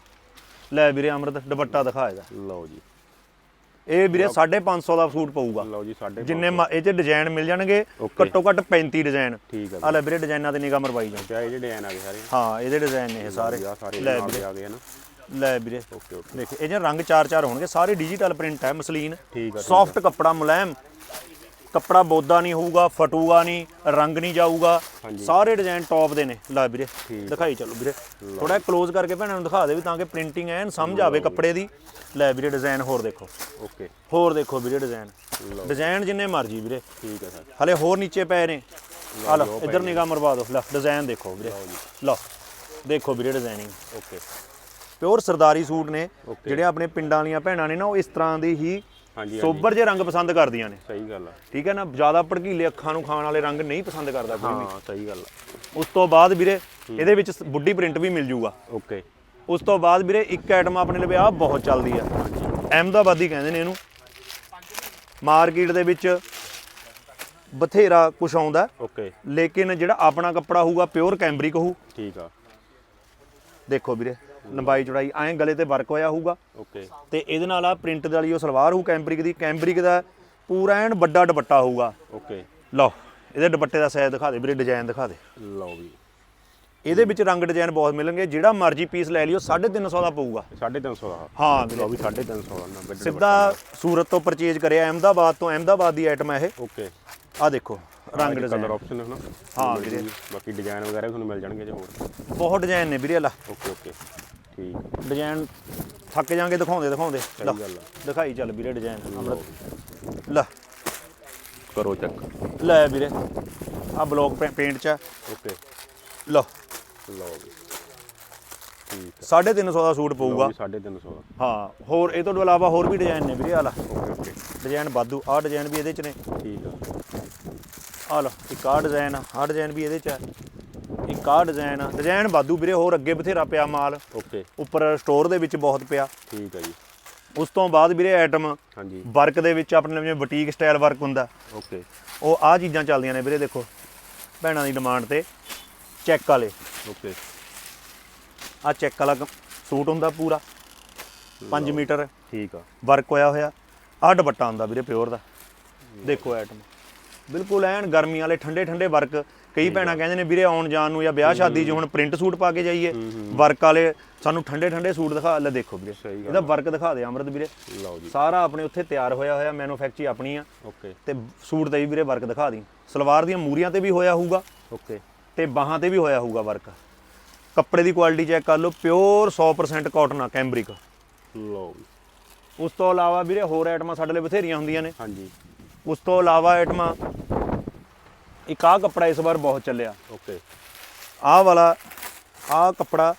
ਲੈ ਵੀਰੇ ਅਮਰਤ ਦੁਪੱਟਾ ਦਿਖਾ ਇਹਦਾ। ਲਓ ਜੀ। ਇਹ ਵੀਰੇ 550 ਦਾ ਸੂਟ ਪਊਗਾ। ਲਓ ਜੀ ਸਾਡੇ ਜਿੰਨੇ ਮ- ਇਹ ਚ ਡਿਜ਼ਾਈਨ ਮਿਲ ਜਾਣਗੇ. ਘੱਟੋ ਘੱਟ 35 ਡਿਜ਼ਾਈਨ ਠੀਕ ਆ ਆ ਲੈ ਵੀਰੇ ਡਿਜ਼ਾਈਨਾਂ ਤੇ ਨਿਗਾਹ ਮਰਵਾਈ ਜਾ ਕਿਆ ਇਹ ਜਿਹੜੇ ਡਿਜ਼ਾਈਨ ਆ ਗਏ ਸਾਰੇ। ਹਾਂ ਇਹਦੇ ਡਿਜ਼ਾਈਨ ਨੇ ਇਹ ਸਾਰੇ। ਲੈ ਵੀਰੇ। ਆ ਗਏ ਨਾ ਲੈ ਵੀਰੇ। Okay okay. ਦੇਖ ਇਹ ਜੇ ਰੰਗ ਚਾਰ ਚਾਰ ਹੋਣਗੇ। ਸਾਰੇ ਡਿਜੀਟਲ ਪ੍ਰਿੰਟ ਹੈ ਮਸਲੀਨ। ਠੀਕ ਆ, ਠੀਕ ਸੌਫਟ ਕੱਪੜਾ ਮੁਲਾਇਮ। ਕੱਪੜਾ ਬੋਦਾ ਨਹੀਂ ਹੋਊਗਾ ਫਟੂਗਾ ਨਹੀਂ ਰੰਗ ਨਹੀਂ ਜਾਊਗਾ। ਸਾਰੇ ਡਿਜ਼ਾਈਨ ਟੌਪ ਦੇ ਨੇ। ਲੈ ਵੀਰੇ ਦਿਖਾਈ ਚੱਲੋ ਵੀਰੇ। ਥੋੜਾ ਕਲੋਜ਼ ਕਰਕੇ ਭੈਣਾਂ ਨੂੰ ਦਿਖਾ ਦੇ ਵੀ ਤਾਂ ਕਿ ਪ੍ਰਿੰਟਿੰਗ ਐਨ ਸਮਝ ਆਵੇ ਕੱਪੜੇ ਦੀ। ਲੈ ਵੀਰੇ ਡਿਜ਼ਾਈਨ ਹੋਰ ਦੇਖੋ। ਓਕੇ। ਹੋਰ ਦੇਖੋ ਵੀਰੇ ਡਿਜ਼ਾਈਨ ਡਿਜ਼ਾਈਨ ਜਿੰਨੇ ਮਰਜ਼ੀ ਵੀਰੇ। ਠੀਕ ਆ ਸਰ। ਹਲੇ ਹੋਰ ਨੀਚੇ ਪਏ ਨੇ। ਆ ਲਓ ਇੱਧਰ ਨਿਗਾਹ ਮਰਵਾ ਦਿਓ। ਲੈ ਡਿਜ਼ਾਈਨ ਦੇਖੋ ਵੀਰੇ। ਲਓ ਦੇਖੋ ਵੀਰੇ ਡਿਜ਼ਾਈਨਿੰਗ ਓਕੇ। ਪਿਓਰ ਸਰਦਾਰੀ ਸੂਟ ਨੇ. ਜਿਹੜੇ ਆਪਣੇ ਪਿੰਡਾਂ ਵਾਲੀਆਂ ਭੈਣਾਂ ਨੇ ਨਾ ਉਹ ਇਸ ਤਰ੍ਹਾਂ ਦੇ ਹੀ ਸੋਬਰ ਜੇ ਰੰਗ ਪਸੰਦ ਕਰਦੀਆਂ ਨੇ। ਸਹੀ ਗੱਲ ਆ। ਠੀਕ ਹੈ ਨਾ? ਜ਼ਿਆਦਾ ਭੜਕੀਲੇ ਅੱਖਾਂ ਨੂੰ ਖਾਣ ਵਾਲੇ ਰੰਗ ਨਹੀਂ ਪਸੰਦ ਕਰਦਾ ਕੋਈ ਵੀ। ਹਾਂ ਸਹੀ ਗੱਲ ਆ। ਉਸ ਤੋਂ ਬਾਅਦ ਵੀਰੇ ਇਹਦੇ ਵਿੱਚ ਬੁੱਢੀ ਪ੍ਰਿੰਟ ਵੀ ਮਿਲ ਜੂਗਾ। ਓਕੇ। ਉਸ ਤੋਂ ਬਾਅਦ ਵੀਰੇ ਇੱਕ ਆਈਟਮ ਆਪਣੇ ਲਈ ਆ ਬਹੁਤ ਚੱਲਦੀ ਆ। ਅਹਿਮਦਾਬਾਦੀ ਕਹਿੰਦੇ ਨੇ ਇਹਨੂੰ। ਮਾਰਕੀਟ ਦੇ ਵਿੱਚ ਬਥੇਰਾ ਕੁਝ ਆਉਂਦਾ। ਓਕੇ। ਲੇਕਿਨ ਜਿਹੜਾ ਆਪਣਾ ਕੱਪੜਾ ਹੋਊਗਾ ਪਿਓਰ ਕੈਂਬਰਿਕ ਹੋਊ। ਠੀਕ ਆ। ਦੇਖੋ ਵੀਰੇ ਲੰਬਾਈ ਚੌੜਾਈ ਐਂ ਗਲੇ ਤੇ ਵਰਕ ਹੋਇਆ ਹੋਊਗਾ। ਓਕੇ ਤੇ ਇਹਦੇ ਨਾਲ ਆ ਪ੍ਰਿੰਟ ਵਾਲੀ ਉਹ ਸਲਵਾਰ ਹੋਊ ਕੈਂਬਰਿਕ ਦੀ ਕੈਂਬਰਿਕ ਦਾ ਪੂਰਾ ਐਨ ਵੱਡਾ ਦੁਪੱਟਾ ਹੋਊਗਾ। ਓਕੇ ਲਓ ਇਹਦੇ ਦੁਪੱਟੇ ਦਾ ਸਾਈਜ਼ ਦਿਖਾ ਦੇ ਵੀਰੇ ਡਿਜ਼ਾਈਨ ਦਿਖਾ ਦੇ। ਲਓ ਵੀ। ਇਹਦੇ ਵਿੱਚ ਰੰਗ ਡਿਜ਼ਾਈਨ ਬਹੁਤ ਮਿਲਣਗੇ ਜਿਹੜਾ ਮਰਜ਼ੀ ਪੀਸ ਲੈ ਲਿਓ 350 ਦਾ ਪਊਗਾ। 350 ਦਾ। ਹਾਂ ਲਓ ਵੀਰੇ। ਵੀ 350 ਦਾ ਸਿੱਧਾ ਸੂਰਤ ਤੋਂ ਪਰਚੇਜ ਕਰਿਆ ਅਹਿਮਦਾਬਾਦ ਤੋਂ ਅਹਿਮਦਾਬਾਦ ਦੀ ਆਈਟਮ ਹੈ ਇਹ। ਓਕੇ ਆ ਦੇਖੋ ਰੰਗ ਕਲਰ ਡਿਜ਼ਾਈਨ ਆਪਸ਼ਨ ਹੈ ਨਾ। ਹਾਂ ਵੀਰੇ। ਬਾਕੀ ਡਿਜ਼ਾਈਨ ਵਗੈਰਾ ਤੁਹਾਨੂੰ ਮਿਲ ਜਾਣਗੇ ਜੇ ਹੋਰ। ਬਹੁਤ ਡਿਜ਼ਾਈਨ ਨੇ ਵੀਰੇ ਲਾ। ਓਕੇ ਓਕੇ ਠੀਕ। ਡਿਜ਼ਾਈਨ ਥੱਕ ਜਾਾਂਗੇ ਦਿਖਾਉਂਦੇ ਦਿਖਾਉਂਦੇ। ਸਹੀ ਲੈ, ਗੱਲ ਆ। ਦਿਖਾਈ ਚੱਲ ਵੀਰੇ ਡਿਜ਼ਾਈਨ ਅਮਰਤ ਲੈ। ਕਰੋ ਚੈੱਕ ਲੈ ਵੀਰੇ ਆ ਬਲੌਕ ਪੇਂਟ ਚ ਆ। ਓਕੇ। ਲਓ ਲਓ ਵੀ ਠੀਕ 350 ਦਾ ਸੂਟ ਪਊਗਾ। ਵੀ 350 ਦਾ। ਹਾਂ ਹੋਰ ਇਹ ਤੋਂ ਇਲਾਵਾ ਹੋਰ ਵੀ ਡਿਜ਼ਾਈਨ ਨੇ ਵੀਰੇ ਆ ਲਾ। Okay okay. ਡਿਜ਼ਾਈਨ ਵਾਧੂ ਆਹ ਡਿਜ਼ਾਈਨ ਵੀ ਇਹਦੇ ਚ ਨੇ। ਠੀਕ ਆ। ਆ ਲਓ ਇੱਕ ਆਹ ਡਿਜ਼ਾਈਨ ਆ ਆਹ ਡਿਜ਼ਾਈਨ ਵੀ ਇਹਦੇ ਚ ਹੈ ਇੱਕ ਆਹ ਡਿਜ਼ਾਈਨ ਆ ਡਿਜ਼ਾਈਨ ਵਾਧੂ ਵੀਰੇ ਹੋਰ ਅੱਗੇ ਬਥੇਰਾ ਪਿਆ ਮਾਲ। ਓਕੇ। ਉੱਪਰ ਸਟੋਰ ਦੇ ਵਿੱਚ ਬਹੁਤ ਪਿਆ। ਠੀਕ ਹੈ ਜੀ। ਉਸ ਤੋਂ ਬਾਅਦ ਵੀਰੇ ਆਈਟਮ ਹਾਂਜੀ। ਵਰਕ ਦੇ ਵਿੱਚ ਆਪਣੇ ਜਿਵੇਂ ਬੁਟੀਕ ਸਟਾਈਲ ਵਰਕ ਹੁੰਦਾ। ਓਕੇ। ਉਹ ਆਹ ਚੀਜ਼ਾਂ ਚੱਲਦੀਆਂ ਨੇ ਵੀਰੇ ਦੇਖੋ। ਭੈਣਾਂ ਦੀ ਡਿਮਾਂਡ ਤੇ ਚੈੱਕ ਵਾਲੇ। ਓਕੇ। ਆਹ ਚੈੱਕ ਵਾਲਾ ਸੂਟ ਹੁੰਦਾ ਪੂਰਾ। 5 ਮੀਟਰ। ਠੀਕ ਆ। ਵਰਕ ਹੋਇਆ ਹੋਇਆ। ਆਹ ਦੁਪੱਟਾ ਹੁੰਦਾ ਵੀਰੇ ਪਿਓਰ ਦਾ। ਦੇਖੋ ਆਈਟਮ ਬਿਲਕੁਲ ਐਨ ਗਰਮੀ ਵਾਲੇ ਠੰਡੇ ਠੰਡੇ ਵਰਕ ਕਈ ਭੈਣਾਂ ਕਹਿੰਦੇ ਨੇ ਵੀਰੇ ਆਉਣ ਜਾਣ ਨੂੰ ਜਾਂ ਵਿਆਹ ਸ਼ਾਦੀ 'ਚ ਹੁਣ ਪ੍ਰਿੰਟ ਸੂਟ ਪਾ ਕੇ ਜਾਈਏ। ਵਰਕ ਵਾਲੇ ਸਾਨੂੰ ਠੰਡੇ ਠੰਡੇ ਸੂਟ ਦਿਖਾ ਲੈ ਦੇਖੋ ਵੀਰੇ। ਇਹਦਾ ਵਰਕ ਦਿਖਾ ਦੇ ਅਮਰਤ ਵੀਰੇ। ਲਓ ਜੀ। ਸਾਰਾ ਆਪਣੇ ਉੱਥੇ ਤਿਆਰ ਹੋਇਆ ਹੋਇਆ ਮੈਨੂਫੈਕਚਰੀ ਆਪਣੀ ਆ। ਓਕੇ। ਤੇ ਸੂਟ ਤੇ ਵੀ ਵੀਰੇ ਵਰਕ ਦਿਖਾ ਦੀ। ਸਲਵਾਰ ਦੀਆਂ ਮੂਰੀਆਂ ਤੇ ਵੀ ਹੋਇਆ ਹੋਊਗਾ। ਓਕੇ। ਤੇ ਬਾਹਾਂ ਤੇ ਵੀ ਹੋਇਆ ਹੋਊਗਾ ਵਰਕ। ਕੱਪੜੇ ਦੀ ਕੁਆਲਿਟੀ ਚੈੱਕ ਕਰ ਲਓ ਪਿਓਰ 100% ਕਾਟਨ ਆ ਕੈਂਬਰਿਕ ਲਓ ਉਸ ਤੋਂ ਇਲਾਵਾ ਵੀਰੇ ਹੋਰ ਆਈਟਮਾਂ ਸਾਡੇ ਲਈ ਬਥੇਰੀਆਂ ਹੁੰਦੀਆਂ ਨੇ। ਹਾਂਜੀ। ਉਸ ਤੋਂ ਇਲਾਵਾ ਆਈਟਮਾਂ ਇੱਕ ਆਹ ਕੱਪੜਾ ਇਸ ਵਾਰ ਬਹੁਤ ਚੱਲਿਆ। ਓਕੇ ਆਹ ਵਾਲਾ ਆਹ ਕੱਪੜਾ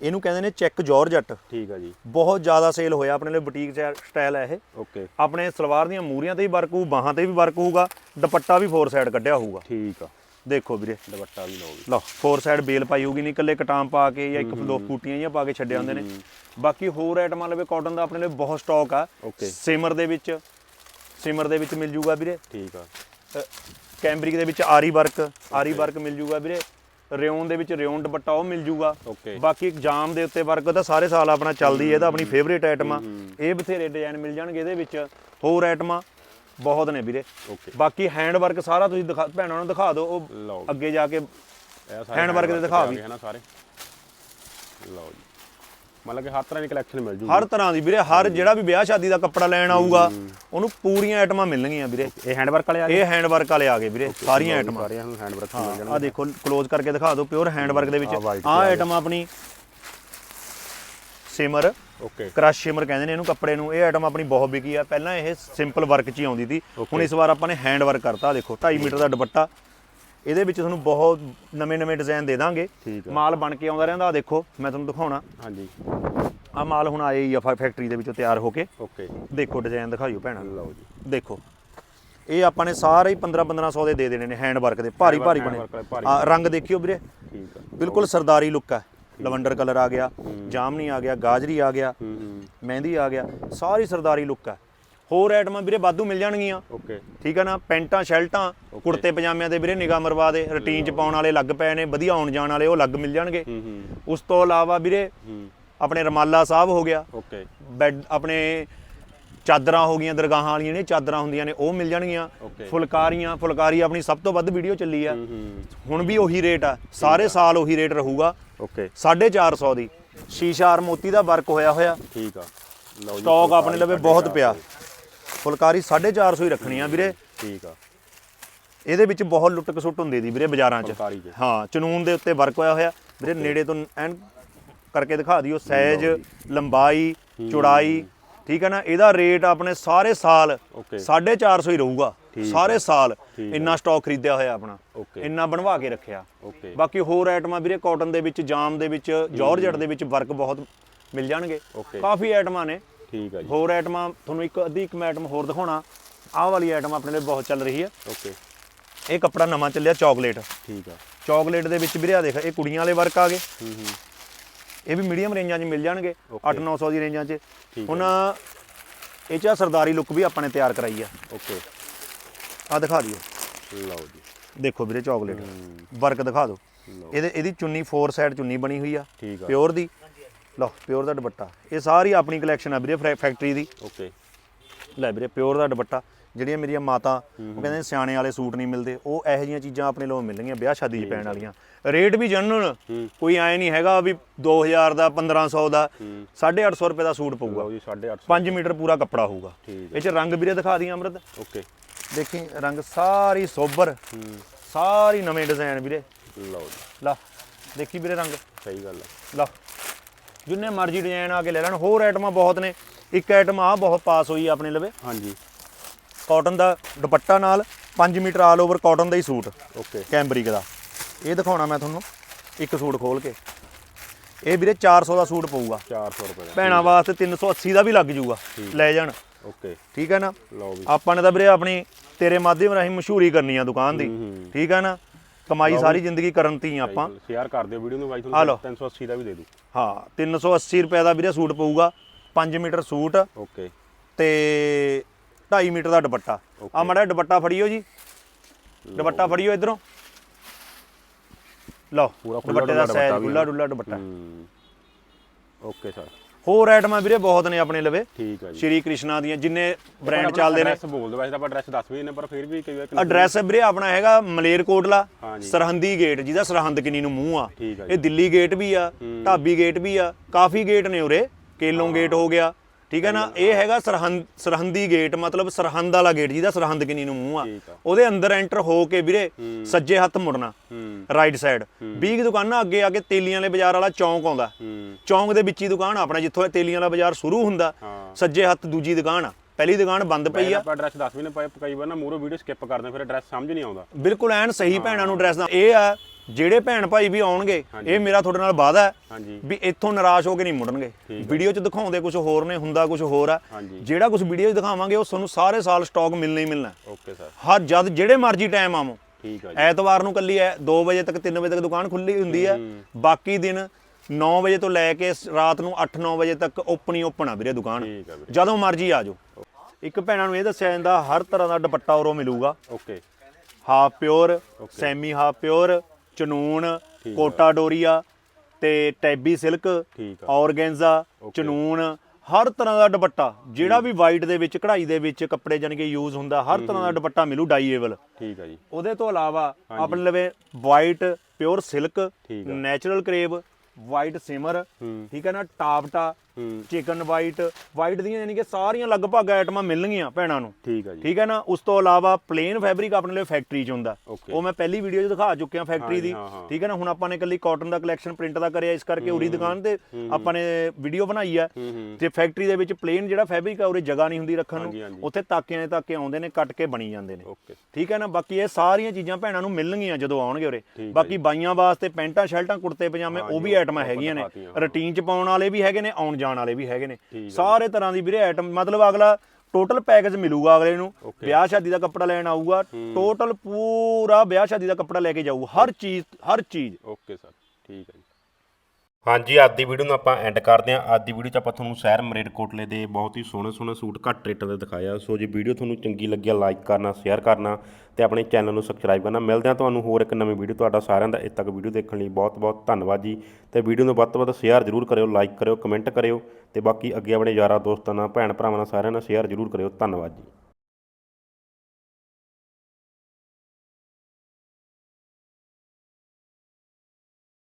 ਇਹਨੂੰ ਕਹਿੰਦੇ ਨੇ ਚੈੱਕ ਜਾਰਜਟ ਠੀਕ ਆ ਜੀ। ਬਹੁਤ ਜ਼ਿਆਦਾ ਸੇਲ ਹੋਇਆ ਆਪਣੇ ਲਈ ਬੁਟੀਕ ਸਟਾਈਲ ਹੈ ਇਹ। ਓਕੇ ਆਪਣੇ ਸਲਵਾਰ ਦੀਆਂ ਮੂਰੀਆਂ ਤੇ ਵੀ ਵਰਕ ਹੋਊ ਬਾਹਾਂ ਤੇ ਵੀ ਵਰਕ ਹੋਊਗਾ ਦੁਪੱਟਾ ਵੀ ਫੋਰ ਸਾਈਡ ਕੱਢਿਆ ਹੋਊਗਾ। ਠੀਕ ਆ। ਦੇਖੋ ਵੀਰੇ। ਦੁਪੱਟਾ ਵੀ ਲਓ ਜੀ। ਲਓ ਫੋਰ ਸਾਈਡ ਬੇਲ ਪਾਈ ਹੋਊਗੀ ਨਹੀਂ ਇਕੱਲੇ ਕਟਾਮ ਪਾ ਕੇ ਜਾਂ ਇੱਕ ਦੋ ਫੂਟੀਆਂ ਜਾਂ ਪਾ ਕੇ ਛੱਡੇ ਹੁੰਦੇ ਨੇ। ਬਾਕੀ ਹੋਰ ਆਈਟਮਾਂ ਲਵੇ ਕਾਟਨ ਦਾ ਆਪਣੇ ਲਈ ਬਹੁਤ ਸਟਾਕ ਆ। Okay. ਸਿਮਰ ਦੇ ਵਿੱਚ ਸਿਮਰ ਦੇ ਵਿੱਚ ਮਿਲ ਜੂਗਾ ਵੀਰੇ। ਠੀਕ ਆ। ਕੈਂਬਰਿਕ ਦੇ ਵਿੱਚ ਆਰੀ ਵਰਕ ਆਰੀ ਵਰਕ ਮਿਲ ਜੂਗਾ ਵੀਰੇ। ਰਿਓਨ ਦੇ ਵਿੱਚ ਰਿਓਨ ਦੁਪੱਟਾ ਉਹ ਮਿਲ ਜੂਗਾ। ਬਾਕੀ ਜਾਮ ਦੇ ਉੱਤੇ ਵਰਕ ਤਾਂ ਸਾਰੇ ਸਾਲ ਆਪਣਾ ਚੱਲਦੀ ਹੈ ਇਹਦਾ ਆਪਣੀ ਫੇਵਰੇਟ ਆਈਟਮ ਆ। ਇਹ ਬਥੇਰੇ ਡਿਜ਼ਾਈਨ ਮਿਲ ਜਾਣਗੇ ਇਹਦੇ ਵਿੱਚ। ਹੋਰ ਆਈਟਮਾਂ ਬਹੁਤ ਨੇ ਵੀਰੇ। ਓਕੇ। ਬਾਕੀ ਹੈਂਡ ਵਰਕ ਸਾਰਾ ਤੁਸੀਂ ਦਿਖਾ ਭੈਣਾਂ ਨੂੰ ਦਿਖਾ ਦਿਓ ਉਹ ਅੱਗੇ ਜਾ ਕੇ hand work ਦੇ ਦਿਖਾ ਵੀ। ਸਾਰੇ। ਲਓ ਜੀ। ਮਤਲਬ ਕਿ ਹਰ ਤਰ੍ਹਾਂ ਦੀ ਕਲੈਕਸ਼ਨ ਮਿਲ ਜੂਗੀ। ਹਰ ਤਰ੍ਹਾਂ ਦੀ ਵੀਰੇ ਹਰ ਜਿਹੜਾ ਵੀ ਵਿਆਹ ਸ਼ਾਦੀ ਦਾ ਕੱਪੜਾ ਲੈਣ ਆਊਗਾ ਉਹਨੂੰ ਪੂਰੀਆਂ ਆਈਟਮਾਂ ਮਿਲਣਗੀਆਂ ਵੀਰੇ। ਇਹ ਹੈਂਡ ਵਰਕ ਵਾਲੇ ਆ ਗਏ? ਇਹ ਹੈਂਡ ਵਰਕ ਵਾਲੇ ਆ ਗਏ ਵੀਰੇ ਸਾਰੀਆਂ ਆਈਟਮਾਂ। ਸਾਰੀਆਂ ਨੂੰ ਹੈਂਡ ਵਰਕ ਮਿਲ ਆ ਜਾਣਗੇ ਦੇਖੋ ਕਲੋਜ਼ ਕਰਕੇ ਦਿਖਾ ਦਿਓ ਪਿਓਰ ਹੈਂਡ ਵਰਕ ਦੇ ਵਿੱਚ। ਆ ਆਈਟਮ ਆਪਣੀ। ਸਿਮਰ ਓਕੇ। ਕ੍ਰਸ਼ ਸ਼ਿਮਰ ਕਹਿੰਦੇ ਨੇ ਇਹਨੂੰ ਕੱਪੜੇ ਨੂੰ। ਇਹ ਆਈਟਮ ਆਪਣੀ ਬਹੁਤ ਵਿਕੀ ਆ। ਪਹਿਲਾਂ ਇਹ ਸਿੰਪਲ ਵਰਕ 'ਚ ਹੀ ਆਉਂਦੀ ਸੀ ਹੁਣ ਇਸ ਵਾਰ ਆਪਾਂ ਨੇ ਹੈਂਡ ਵਰਕ ਕਰਤਾ ਦੇਖੋ 2.5 ਮੀਟਰ ਦਾ ਦੁਪੱਟਾ। ਇਹਦੇ ਵਿੱਚ ਤੁਹਾਨੂੰ ਬਹੁਤ ਨਵੇਂ-ਨਵੇਂ ਡਿਜ਼ਾਈਨ ਦੇ ਦਾਂਗੇ। ਠੀਕ ਆ। ਮਾਲ ਬਣ ਕੇ ਆਉਂਦਾ ਰਹਿੰਦਾ ਆਹ ਦੇਖੋ ਮੈਂ ਤੁਹਾਨੂੰ ਦਿਖਾਉਣਾ। ਹਾਂਜੀ। ਆ ਮਾਲ ਹੁਣ ਆਏ ਹੀ ਆ ਫੈ- ਫੈਕਟਰੀ ਦੇ ਵਿੱਚੋਂ ਤਿਆਰ ਹੋ ਕੇ। ਓਕੇ। ਦੇਖੋ ਡਿਜ਼ਾਈਨ ਦਿਖਾਈਓ ਭੈਣਾਂ। ਲਓ ਜੀ। ਦੇਖੋ ਇਹ ਆਪਾਂ ਨੇ ਸਾਰੇ ਹੀ 15 1500 ਦੇ ਦੇ ਦੇਣੇ ਨੇ ਹੈਂਡ ਵਰਕ ਦੇ ਭਾਰੀ ਭਾਰੀ ਬਣੇ। ਭਾਰੀ। ਆ ਰੰਗ ਦੇਖਿਓ ਵੀਰੇ। ਠੀਕ ਆ। ਬਿਲਕੁਲ ਸਰਦਾਰੀ ਲੁੱਕ ਹੈ ਲਵੰਡਰ ਕਲਰ ਆ ਗਿਆ ਜਾਮਨੀ ਆ ਗਿਆ ਗਾਜਰੀ ਆ ਗਿਆ ਹੂੰ ਹੂੰ। ਮਹਿੰਦੀ ਆ ਗਿਆ ਸਾਰੀ ਸਰਦਾਰੀ ਲੁੱਕ ਹੈ ਹੋਰ ਆਈਟਮਾਂ ਵੀਰੇ ਵਾਧੂ ਮਿਲ ਜਾਣਗੀਆਂ। ਓਕੇ ਠੀਕ ਹੈ ਨਾ? ਪੈਂਟਾਂ ਸ਼ਰਟਾਂ ਕੁੜਤੇ ਪਜਾਮਿਆਂ ਦੇ ਵੀਰੇ ਨਿਗਾਹ ਮਰਵਾ ਦੇ। ਰੁਟੀਨ ਚ ਪਾਉਣ ਵਾਲੇ ਲੱਗ ਪਏ ਨੇ ਵਧੀਆ ਆਉਣ ਜਾਣ ਵਾਲੇ ਉਹ ਲੱਗ ਮਿਲ ਜਾਣਗੇ। ਉਸ ਤੋਂ ਇਲਾਵਾ ਵੀਰੇ ਆਪਣੇ ਰਮਾਲਾ ਸਾਹਿਬ ਹੋ ਗਿਆ। ਓਕੇ ਬੈੱਡ ਆਪਣੇ ਚਾਦਰਾਂ ਹੋ ਗਈਆਂ ਦਰਗਾਹਾਂ ਵਾਲੀਆਂ ਨੇ ਚਾਦਰਾਂ ਹੁੰਦੀਆਂ ਨੇ ਉਹ ਮਿਲ ਜਾਣਗੀਆਂ. ਫੁਲਕਾਰੀਆਂ ਫੁਲਕਾਰੀ ਆਪਣੀ ਸਭ ਤੋਂ ਵੱਧ ਵੀਡੀਓ ਚੱਲੀ ਆ। ਹੁਣ ਵੀ ਉਹੀ ਰੇਟ ਆ। ਸਾਰੇ ਸਾਲ ਉਹੀ ਰੇਟ ਰਹੂਗਾ। ਓਕੇ 450 ਦੀ। ਸ਼ੀਸ਼ਾਰ ਮੋਤੀ ਦਾ ਵਰਕ ਹੋਇਆ ਹੋਇਆ। ਠੀਕ ਆ। ਲਓ ਜੀ ਸਟਾਕ ਆਪਣੇ ਲਵੇ ਬਹੁਤ ਪਿਆ। ਫੁਲਕਾਰੀ 450 ਹੀ ਰੱਖਣੀ ਆ ਵੀਰੇ। ਠੀਕ ਆ। ਇਹਦੇ ਵਿੱਚ ਬਹੁਤ ਲੁੱਟ ਕਸੁੱਟ ਹੁੰਦੀ ਦੀ ਵੀਰੇ ਬਾਜ਼ਾਰਾਂ 'ਚ। ਫੁਲਕਾਰੀ 'ਚ। ਹਾਂ ਚਨੂਨ ਦੇ ਉੱਤੇ ਵਰਕ ਹੋਇਆ ਹੋਇਆ। ਵੀਰੇ ਨੇੜੇ ਤੋਂ ਐਨ ਕਰਕੇ ਦਿਖਾ ਦਿਓ ਸਾਈਜ਼ ਲੰਬਾਈ ਚੌੜਾਈ ਠੀਕ ਹੈ ਨਾ? ਇਹਦਾ ਰੇਟ ਆਪਣੇ ਸਾਰੇ ਸਾਲ ਓਕੇ। 450 ਹੀ ਰਹੂਗਾ। ਸਾਰੇ ਸਾਲ ਇੰਨਾ ਸਟਾਕ ਖਰੀਦਿਆ ਹੋਇਆ ਆਪਣਾ। ਓਕੇ। ਇੰਨਾ ਬਣਵਾ ਕੇ ਰੱਖਿਆ। ਓਕੇ। ਬਾਕੀ ਹੋਰ ਆਈਟਮਾਂ ਵੀਰੇ ਕਾਟਨ ਦੇ ਵਿੱਚ ਜਾਮ ਦੇ ਵਿੱਚ ਜਾਰਜਟ ਦੇ ਵਿੱਚ ਵਰਕ ਬਹੁਤ ਮਿਲ ਜਾਣਗੇ। ਓਕੇ। ਕਾਫੀ ਆਈਟਮਾਂ ਨੇ। ਠੀਕ ਆ ਜੀ। ਹੋਰ ਆਈਟਮਾਂ ਤੁਹਾਨੂੰ ਇੱਕ ਅੱਧੀ ਇੱਕ ਮੈਂ ਆਈਟਮ ਹੋਰ ਦਿਖਾਉਣਾ। ਆਹ ਵਾਲੀ ਆਈਟਮ ਆਪਣੇ ਲਈ ਬਹੁਤ ਚੱਲ ਰਹੀ ਹੈ ਓਕੇ। ਇਹ ਕੱਪੜਾ ਨਵਾਂ ਚੱਲਿਆ ਚਾਕਲੇਟ ਠੀਕ ਆ। ਚਾਕਲੇਟ ਦੇ ਵਿੱਚ ਵੀਰੇ ਆ ਦੇਖ ਇਹ ਕੁੜੀਆਂ ਵਾਲੇ ਵਰਕ ਆ ਗਏ। ਹੂੰ ਹੂੰ। ਇਹ ਵੀ ਮੀਡੀਅਮ ਰੇਂਜਾਂ 'ਚ ਮਿਲ ਜਾਣਗੇ Okay. 8-900 ਦੀ ਰੇਂਜਾਂ 'ਚ। ਹੁਣ ਇਹ 'ਚ ਸਰਦਾਰੀ ਲੁੱਕ ਵੀ ਆਪਾਂ ਨੇ ਤਿਆਰ ਕਰਾਈ ਆ। ਓਕੇ। ਆ ਦਿਖਾ ਦਿਓ। ਲਓ ਜੀ। ਦੇਖੋ ਵੀਰੇ ਚਾਕਲੇਟ ਵਰਕ ਦਿਖਾ ਦਿਓ। ਇਹਦੇ ਇਹਦੀ ਚੁੰਨੀ ਫੋਰ ਸਾਈਡ ਚੁੰਨੀ ਬਣੀ ਹੋਈ ਆ। ਪਿਓਰ ਦੀ। ਲਓ ਪਿਓਰ ਦਾ ਦੁਪੱਟਾ। ਇਹ ਸਾਰੀ ਆਪਣੀ ਕਲੈਕਸ਼ਨ ਆ ਵੀਰੇ ਫੈਕਟਰੀ ਦੀ। ਓਕੇ ਲੈ ਵੀਰੇ ਪਿਓਰ ਦਾ ਦੁਪੱਟਾ। ਜਿਹੜੀਆਂ ਮੇਰੀਆਂ ਮਾਤਾ ਉਹ ਕਹਿੰਦੇ ਸਿਆਣੇ ਵਾਲੇ ਸੂਟ ਨਹੀਂ ਮਿਲਦੇ। ਉਹ ਇਹੋ ਜਿਹੀਆਂ ਚੀਜ਼ਾਂ ਆਪਣੇ ਲੋਕ ਮਿਲਣਗੀਆਂ ਵਿਆਹ ਸ਼ਾਦੀ 'ਚ ਪੈਣ ਵਾਲੀਆਂ। ਰੇਟ ਵੀ ਜਨਰਲ ਹੂੰ। ਕੋਈ ਐ ਨਹੀਂ ਹੈਗਾ ਵੀ 2000 ਦਾ 1500 ਦਾ ਹੂੰ। 850 ਰੁਪਏ ਦਾ ਸੂਟ ਪਊਗਾ। ਜੀ 850 5 ਮੀਟਰ ਪੂਰਾ ਕੱਪੜਾ ਹੋਊਗਾ। ਇਹ ਚ ਰੰਗ ਵੀਰੇ ਦਿਖਾ ਦੀਆਂ ਅਮਰਤ। ਓਕੇ ਦੇਖੀ ਰੰਗ ਸਾਰੀ ਸੋਬਰ। ਹੂੰ। ਸਾਰੀ ਨਵੇਂ ਡਿਜ਼ਾਈਨ ਵੀਰੇ। ਲਓ ਜੀ। ਲਾ ਦੇਖੀ ਵੀਰੇ ਰੰਗ। ਸਹੀ ਗੱਲ ਹੈ ਲਾ। ਜਿੰਨੇ ਮਰਜ਼ੀ ਡਿਜ਼ਾਈਨ ਆ ਕੇ ਲੈ ਲੈਣ ਹੋਰ ਆਈਟਮਾਂ ਬਹੁਤ ਨੇ। ਇੱਕ ਆਈਟਮ ਆ ਬਹੁਤ ਪਾਸ ਹੋਈ ਆਪਣੇ ਲਵੇ। ਹਾਂਜੀ। ਕਾਟਨ ਦਾ ਦੁਪੱਟਾ ਨਾਲ 5 ਮੀਟਰ ਆਲ ਓਵਰ ਕਾਟਨ ਦਾ ਹੀ ਸੂਟ ਓਕੇ ਕੈਂਬਰਿਕ ਦਾ। ਇਹ ਦਿਖਾਉਣਾ ਮੈਂ ਤੁਹਾਨੂੰ ਇੱਕ ਸੂਟ ਖੋਲ ਕੇ। ਇਹ ਵੀਰੇ 400 ਦਾ ਸੂਟ ਪਊਗਾ। 400 ਰੁਪਏ ਦਾ। ਭੈਣਾਂ ਵਾਸਤੇ 380 ਦਾ ਵੀ ਲੱਗ ਜੂਗਾ। ਲੈ ਜਾਣ। ਓਕੇ ਠੀਕ ਹੈ ਨਾ? ਆਪਾਂ ਨੇ ਤਾਂ ਵੀਰੇ ਆਪਣੀ ਤੇਰੇ ਮਾਧਿਅਮ ਰਾਹੀਂ ਮਸ਼ਹੂਰੀ ਕਰਨੀ ਆ ਦੁਕਾਨ ਦੀ। ਠੀਕ ਹੈ ਨਾ? ਕਮਾਈ ਸਾਰੀ ਜ਼ਿੰਦਗੀ ਕਰਨ ਤੀ ਆਪਾਂ। ਸ਼ੇਅਰ ਕਰ ਦਿਓ ਵੀਡੀਓ ਨੂੰ ਬਾਈ। ਤੁਹਾਨੂੰ 380 ਦਾ ਵੀ ਦੇ ਦੂ। ਹਾਂ 380 ਰੁਪਏ ਦਾ ਵੀਰੇ ਸੂਟ ਪਊਗਾ 5 ਮੀਟਰ ਸੂਟ। ਓਕੇ। ਤੇ 2.5 ਮੀਟਰ ਦਾ ਦੁਪੱਟਾ। ਆ ਮੜਾ ਦੁਪੱਟਾ ਫੜੀਓ ਜੀ। ਦੁਪੱਟਾ ਫੜੀਓ ਇਧਰੋਂ। ਲਓ ਦੁਪੱਟੇ ਦਾ ਸਾਈਜ਼ ਖੁੱਲਾ ਡੁੱਲਾ ਦੁਪੱਟਾ। Okay sir. ਹੋਰ ਆਈਟਮਾਂ ਵੀਰੇ ਬਹੁਤ ਨੇ ਆਪਣੇ ਲਵੇ। ਠੀਕ ਹੈ ਜੀ। ਸ਼੍ਰੀ ਕ੍ਰਿਸ਼ਨਾ ਦੀਆਂ ਜਿੰਨੇ ਬ੍ਰਾਂਡ ਚੱਲਦੇ ਨੇ। ਐਡਰੈਸ ਬੋਲ ਦਿਓ ਵੈਸੇ ਤਾਂ ਆਪਾਂ ਐਡਰੈਸ ਦੱਸ ਵੀ ਦਿੰਦੇ ਪਰ ਫਿਰ ਵੀ ਕਈ ਵਾਰ ਐਡਰੈਸ ਵੀਰੇ ਆਪਣਾ ਹੈਗਾ ਮਲੇਰਕੋਟਲਾ। ਸਰਹੰਦੀ ਗੇਟ ਜਿਹਦਾ ਸਰਹੰਦ ਕਿਨੀ ਨੂੰ ਮੂੰਹ ਆ। ਇਹ ਦਿੱਲੀ ਗੇਟ ਵੀ ਆ ਢਾਬੀ ਗੇਟ ਵੀ ਆ ਕਾਫੀ ਗੇਟ ਨੇ ਉਰੇ। ਕੇਲੋਂ ਗੇਟ ਹੋ ਗਿਆ ਠੀਕ ਹੈ ਨਾ? ਇਹ ਹੈਗਾ ਸਰਹੰਦ ਸਰਹੰਦੀ ਗੇਟ ਮਤਲਬ ਸਰਹੰਦ ਵਾਲਾ ਗੇਟ ਜਿਹਦਾ ਸਰਹੰਦ ਕਿਨੀ ਨੂੰ ਮੂੰਹ ਆ। ਉਹਦੇ ਅੰਦਰ ਐਂਟਰ ਹੋ ਕੇ ਵੀਰੇ ਸੱਜੇ ਹੱਥ ਮੁੜਨਾ ਰਾਈਟ ਸਾਈਡ 20 ਕੁ ਦੁਕਾਨਾਂ ਅੱਗੇ ਆ ਕੇ ਤੇਲੀਆਂ ਵਾਲੇ ਬਾਜ਼ਾਰ ਵਾਲਾ ਚੌਂਕ ਆਉਂਦਾ। ਚੌਂਕ ਦੇ ਵਿੱਚ ਹੀ ਦੁਕਾਨ ਆਪਣਾ ਜਿੱਥੋਂ ਤੇਲੀਆਂ ਵਾਲਾ ਬਾਜ਼ਾਰ ਸ਼ੁਰੂ ਹੁੰਦਾ। ਸੱਜੇ ਹੱਥ ਦੂਜੀ ਦੁਕਾਨ ਆ। ਪਹਿਲੀ ਦੁਕਾਨ ਬੰਦ ਪਈ ਆ। ਆਪਾਂ ਐਡਰੈਸ ਦੱਸ ਵੀ ਨਾ ਪਏ ਕਈ ਵਾਰ ਨਾ ਮੂਰੋ ਵੀਡੀਓ ਸਕਿਪ ਕਰਦੇ ਫਿਰ ਐਡਰੈਸ ਸਮਝ ਨਹੀਂ ਆਉਂਦਾ। ਬਿਲਕੁਲ ਐਨ ਸਹੀ ਭੈਣਾਂ ਨੂੰ ਡਰੈਸ ਦਾ। ਇਹ ਆ ਜਿਹੜੇ ਭੈਣ ਭਾਈ ਵੀ ਆਉਣਗੇ ਇਹ ਮੇਰਾ ਤੁਹਾਡੇ ਨਾਲ ਵਾਅਦਾ ਹੈ ਵੀ ਇੱਥੋਂ ਨਿਰਾਸ਼ ਹੋ ਕੇ ਨਹੀਂ ਮੁੜਨਗੇ। ਵੀਡੀਓ 'ਚ ਦਿਖਾਉਂਦੇ ਕੁਝ ਹੋਰ ਨੇ ਹੁੰਦਾ ਕੁਝ ਹੋਰ ਆ। ਜਿਹੜਾ ਕੁਝ ਵੀਡੀਓ 'ਚ ਦਿਖਾਵਾਂਗੇ ਉਹ ਤੁਹਾਨੂੰ ਸਾਰੇ ਸਾਲ ਸਟਾਕ ਮਿਲਣਾ ਹੀ ਮਿਲਣਾ। ਓਕੇ ਸਰ ਹਰ ਜਦ ਜਿਹੜੇ ਮਰਜ਼ੀ ਟਾਈਮ ਆਵੋ। ਠੀਕ ਆ ਜੀ। ਐਤਵਾਰ ਨੂੰ ਕੱਲੀ ਐ 2 ਵਜੇ ਤੱਕ 3 ਵਜੇ ਤੱਕ ਦੁਕਾਨ ਖੁੱਲੀ ਹੁੰਦੀ ਹੈ। ਬਾਕੀ ਦਿਨ 9 ਵਜੇ ਤੋਂ ਲੈ ਕੇ ਰਾਤ ਨੂੰ 8-9 ਵਜੇ ਤੱਕ ਓਪਨ ਹੀ ਓਪਨ ਆ ਵੀਰੇ ਦੁਕਾਨ। ਆ ਜਦੋਂ ਮਰਜ਼ੀ ਆ ਜਾਓ। ਇੱਕ ਭੈਣਾਂ ਨੂੰ ਇਹ ਦੱਸਿਆ ਜਾਂਦਾ ਹਰ ਤਰ੍ਹਾਂ ਦਾ ਦੁਪੱਟਾ ਉਰੋਂ ਮਿਲੂਗਾ। Okay. Half pure semi half pure ਚਨੂਨ Kota Doria ਤੇ ਟੈਬੀ ਸਿਲਕ ਔਰਗੈਂਜ਼ਾ ਚਨੂਨ ਹਰ ਤਰ੍ਹਾਂ ਦਾ ਦੁਪੱਟਾ ਜਿਹੜਾ ਵੀ ਵਾਈਟ ਦੇ ਵਿੱਚ ਕਢਾਈ ਦੇ ਵਿੱਚ ਕੱਪੜੇ ਜਾਣੀ ਕਿ ਯੂਜ਼ ਹੁੰਦਾ ਹਰ ਤਰ੍ਹਾਂ ਦਾ ਦੁਪੱਟਾ ਮਿਲੂ ਡਾਈਏਬਲ। ਠੀਕ ਆ ਜੀ। ਉਹਦੇ ਤੋਂ ਇਲਾਵਾ ਆਪਣੇ ਲਵੇ white pure silk. Natural crepe white shimmer ਹੂੰ। ਠੀਕ ਹੈ ਨਾ ਟਾਪਟਾ ਹੂੰ ਚਿਕਨ ਵਾਈਟ ਵਾਈਟ ਦੀਆਂ ਯਾਨੀ ਕਿ ਸਾਰੀਆਂ ਲਗਭਗ ਆਈਟਮਾਂ ਮਿਲਣਗੀਆਂ ਭੈਣਾਂ ਨੂੰ। ਠੀਕ ਆ ਜੀ। ਠੀਕ ਹੈ ਨਾ? ਉਸ ਤੋਂ ਇਲਾਵਾ ਪਲੇਨ ਫੈਬਰਿਕ ਆਪਣੇ ਲਈ ਫੈਕਟਰੀ 'ਚ ਹੁੰਦਾ. ਉਹ ਮੈਂ ਪਹਿਲੀ ਵੀਡੀਓ 'ਚ ਦਿਖਾ ਚੁੱਕਿਆ ਫੈਕਟਰੀ ਦੀ। ਹਾਂ, ਹਾਂ। ਠੀਕ ਹੈ ਨਾ? ਹੁਣ ਆਪਾਂ ਨੇ ਇਕੱਲੀ ਕਾਟਨ ਦਾ ਕਲੈਕਸ਼ਨ ਪ੍ਰਿੰਟ ਦਾ ਕਰਿਆ ਇਸ ਕਰਕੇ ਉਰੀ ਦੁਕਾਨ ਤੇ ਆਪਾਂ ਨੇ ਵੀਡੀਓ ਬਣਾਈ ਆ। ਹੂੰ ਹੂੰ। ਤੇ ਫੈਕਟਰੀ ਦੇ ਵਿੱਚ ਪਲੇਨ ਜਿਹੜਾ ਫੈਬਰਿਕ ਆ ਉਰੇ ਜਗ੍ਹਾ ਨਹੀਂ ਹੁੰਦੀ ਰੱਖਣ ਨੂੰ। ਉੱਥੇ ਤਾਕਿਆਂ ਦੇ ਤਾਕੇ ਆਉਂਦੇ ਨੇ ਕੱਟ ਕੇ ਬਣੀ ਜਾਂਦੇ ਨੇ। ਠੀਕ ਹੈ ਨਾ? ਬਾਕੀ ਇਹ ਸਾਰੀਆਂ ਚੀਜ਼ਾਂ ਭੈਣਾਂ ਨੂੰ ਮਿਲਣਗੀਆਂ ਜਦੋਂ ਆਉਣਗੇ ਉਰੇ। ਹੈ ਬਾਕੀ ਬਾਈਆਂ ਵਾਸਤੇ ਪੈਂਟਾਂ ਸ਼ਰਟਾਂ ਕੁੜਤੇ ਪਜਾਮੇ ਉਹ ਵੀ ਆਈਟਮਾਂ ਹੈਗੀਆਂ ਨੇ। ਰੁਟੀਨ ਚ ਪਾਉਣ ਵਾਲੇ ਵੀ ਹੈਗੇ ਨੇ ਆਉਣ ਜਾਣ ਵਾਲੇ ਵੀ ਹੈਗੇ ਨੇ। ਸਾਰੇ ਤਰ੍ਹਾਂ ਦੀ ਵੀਰੇ ਆਈਟਮ ਮਤਲਬ ਅਗਲਾ ਟੋਟਲ ਪੈਕੇਜ ਮਿਲੂਗਾ ਅਗਲੇ ਨੂੰ. ਵਿਆਹ ਸ਼ਾਦੀ ਦਾ ਕੱਪੜਾ ਲੈਣ ਆਊਗਾ। ਟੋਟਲ ਪੂਰਾ ਵਿਆਹ ਸ਼ਾਦੀ ਦਾ ਕੱਪੜਾ ਲੈ ਕੇ ਜਾਊ। ਹਰ ਚੀਜ਼ ਹਰ ਚੀਜ਼। ਓਕੇ ਸਰ ਹਾਂਜੀ, ਅੱਜ ਦੀ ਵੀਡੀਓ ਨੂੰ ਆਪਾਂ ਐਂਡ ਕਰਦੇ ਹਾਂ। ਅੱਜ ਦੀ ਵੀਡੀਓ 'ਚ ਆਪਾਂ ਤੁਹਾਨੂੰ ਸ਼ਹਿਰ ਮਰੇਡਕੋਟਲੇ ਦੇ ਬਹੁਤ ਹੀ ਸੋਹਣੇ ਸੋਹਣੇ ਸੂਟ ਘੱਟ ਰੇਟਾਂ ਤੇ ਦਿਖਾਇਆ। ਸੋ ਜੇ ਵੀਡੀਓ ਤੁਹਾਨੂੰ ਚੰਗੀ ਲੱਗਿਆ ਲਾਈਕ ਕਰਨਾ ਸ਼ੇਅਰ ਕਰਨਾ ਤੇ ਆਪਣੇ ਚੈਨਲ ਨੂੰ ਸਬਸਕ੍ਰਾਈਬ ਕਰਨਾ। ਮਿਲਦੇ ਹਾਂ ਤੁਹਾਨੂੰ ਹੋਰ ਇੱਕ ਨਵੀਂ ਵੀਡੀਓ ਤੁਹਾਡਾ ਸਾਰਿਆਂ ਦਾ ਇੱਥੇ ਤੱਕ ਵੀਡੀਓ ਦੇਖਣ ਲਈ। ਬਹੁਤ ਬਹੁਤ ਧੰਨਵਾਦ ਜੀ। ਤੇ ਵੀਡੀਓ ਨੂੰ ਵੱਧ ਤੋਂ ਵੱਧ ਸ਼ੇਅਰ ਜ਼ਰੂਰ ਕਰਿਓ ਲਾਈਕ ਕਰਿਓ ਕਮੈਂਟ ਕਰਿਓ ਤੇ ਬਾਕੀ ਅੱਗੇ ਆਪਣੇ ਯਾਰਾਂ, ਦੋਸਤਾਂ ਨਾਲ, ਭੈਣ ਭਰਾਵਾਂ ਨਾਲ ਸਾਰਿਆਂ ਨਾਲ ਸ਼ੇਅਰ ਜ਼ਰੂਰ ਕਰਿਓ। ਧੰਨਵਾਦ ਜੀ।